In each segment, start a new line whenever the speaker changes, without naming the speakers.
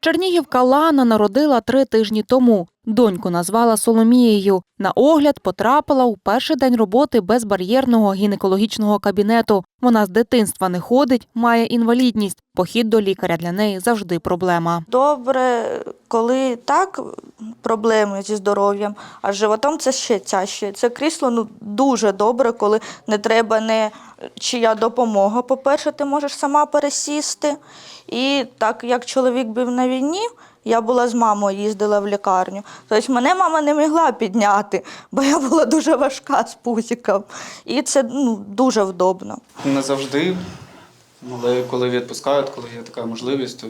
Чернігівка Лана народила три тижні тому. Доньку назвала Соломією. На огляд потрапила у перший день роботи безбар'єрного гінекологічного кабінету. Вона з дитинства не ходить, має інвалідність. Похід до лікаря для неї завжди проблема.
Добре, коли так проблеми зі здоров'ям, а з животом це ще тяжче. Це крісло ну, дуже добре, коли не треба не чия допомога. По-перше, ти можеш сама пересісти. І так як чоловік був на війні, я була з мамою, їздила в лікарню. Тобто мене мама не могла підняти, бо я була дуже важка з пузиком. І це ну, дуже вдобно.
Не завжди, але коли відпускають, коли є така можливість, то,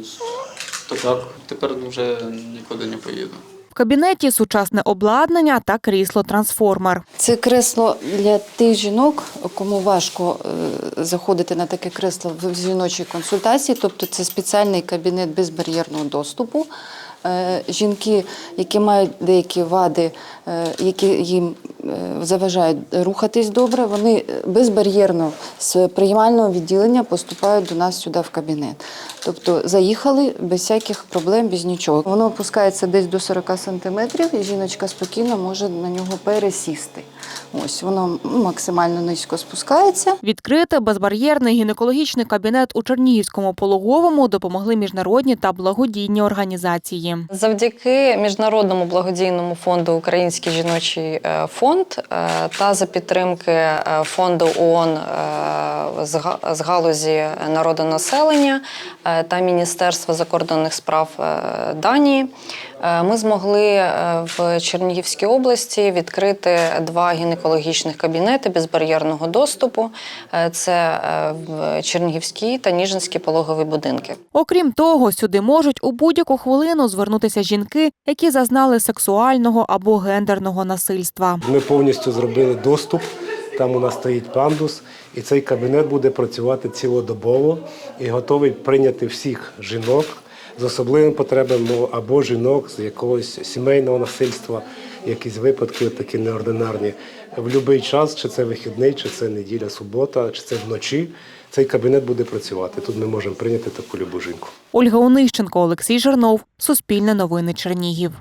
то так, тепер вже нікуди не поїду.
В кабінеті сучасне обладнання та крісло-трансформер.
Це кресло для тих жінок, кому важко е, заходити на таке кресло в жіночій консультації, тобто це спеціальний кабінет безбар'єрного доступу. Е, Жінки, які мають деякі вади, е, які їм заважають рухатись добре, вони безбар'єрно з приймального відділення поступають до нас сюди в кабінет. Тобто заїхали без всяких проблем, без нічого. Воно опускається десь до 40 сантиметрів, і жіночка спокійно може на нього пересісти. Ось воно максимально низько спускається.
Відкрити безбар'єрний гінекологічний кабінет у Чернігівському пологовому допомогли міжнародні та благодійні організації.
Завдяки міжнародному благодійному фонду Український жіночий е, фонд е, та за підтримки е, фонду ООН е, з га- галузі народонаселення та Міністерства закордонних справ Данії. Ми змогли в Чернігівській області відкрити два гінекологічних кабінети безбар'єрного доступу. Це в Чернігівській та Ніжинській пологові будинки.
Окрім того, сюди можуть у будь-яку хвилину звернутися жінки, які зазнали сексуального або гендерного насильства.
Ми повністю зробили доступ. Там у нас стоїть пандус, і цей кабінет буде працювати цілодобово і готовий прийняти всіх жінок з особливими потребами або жінок з якогось сімейного насильства, якісь випадки такі неординарні. В будь-який час, чи це вихідний, чи це неділя, субота, чи це вночі. Цей кабінет буде працювати. Тут ми можемо прийняти таку любу жінку.
Ольга Онищенко, Олексій Жернов, Суспільне новини Чернігів.